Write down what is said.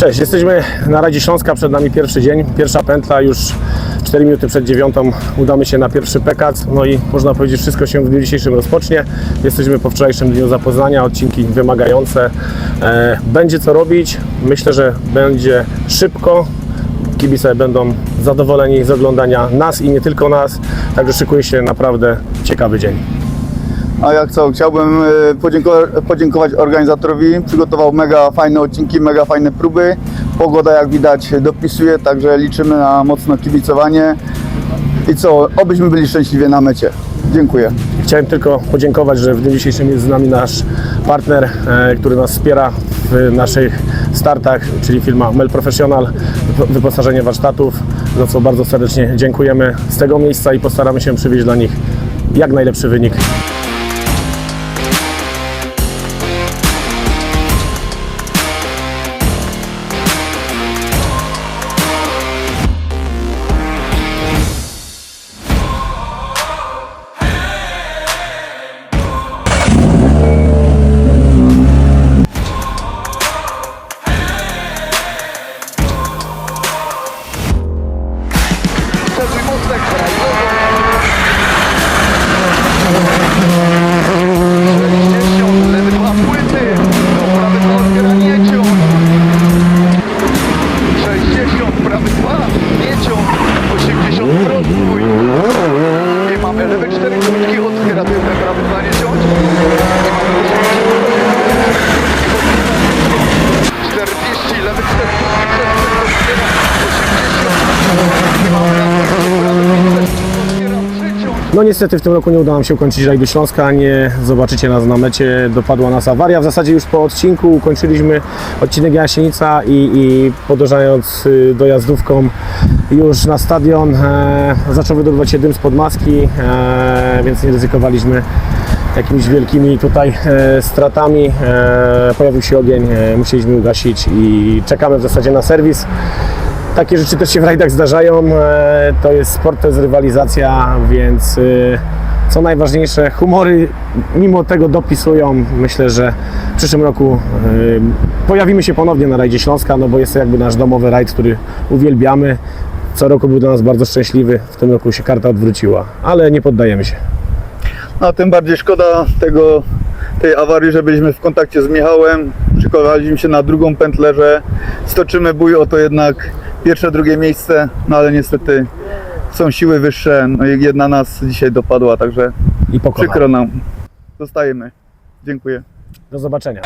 Cześć, jesteśmy na Radzie Śląska, przed nami pierwszy dzień, pierwsza pętla, już 4 minuty przed dziewiątą udamy się na pierwszy pekac, no i można powiedzieć wszystko się w dniu dzisiejszym rozpocznie. Jesteśmy po wczorajszym dniu zapoznania, odcinki wymagające. E, będzie co robić, myślę, że będzie szybko, kibice będą zadowoleni z oglądania nas i nie tylko nas, także szykuje się naprawdę ciekawy dzień. A jak co, chciałbym e, podziękować, organizatorowi. Przygotował mega fajne odcinki, mega fajne próby. Pogoda jak widać dopisuje, także liczymy na mocno kibicowanie. I co, obyśmy byli szczęśliwie na mecie. Dziękuję. Chciałem tylko podziękować, że w dniu dzisiejszym jest z nami nasz partner, e, który nas wspiera w naszych startach, czyli firma Mel Professional, wypo- wyposażenie warsztatów, za co bardzo serdecznie dziękujemy z tego miejsca i postaramy się przywieźć dla nich jak najlepszy wynik. Oh, my God. No niestety w tym roku nie udało nam się ukończyć rajdu Śląska, nie zobaczycie nas na mecie, dopadła nas awaria. W zasadzie już po odcinku ukończyliśmy odcinek Jasienica i, i podążając y, dojazdówką już na stadion e, zaczął wydobywać się dym spod maski, e, więc nie ryzykowaliśmy jakimiś wielkimi tutaj e, stratami. E, pojawił się ogień, e, musieliśmy ugasić i czekamy w zasadzie na serwis. Takie rzeczy też się w rajdach zdarzają. e, To jest sport, to jest rywalizacja, więc e, co najważniejsze, humory mimo tego dopisują. Myślę, że w przyszłym roku e, pojawimy się ponownie na rajdzie Śląska, no bo jest to jakby nasz domowy rajd, który uwielbiamy. Co roku był dla nas bardzo szczęśliwy, w tym roku się karta odwróciła, ale nie poddajemy się. No, tym bardziej szkoda tego, tej awarii, że byliśmy w kontakcie z Michałem. Przygotowaliśmy się na drugą pętlę, że stoczymy bój o to jednak pierwsze, drugie miejsce, no ale niestety są siły wyższe, no i jedna nas dzisiaj dopadła, także I przykro nam. Zostajemy. Dziękuję. Do zobaczenia.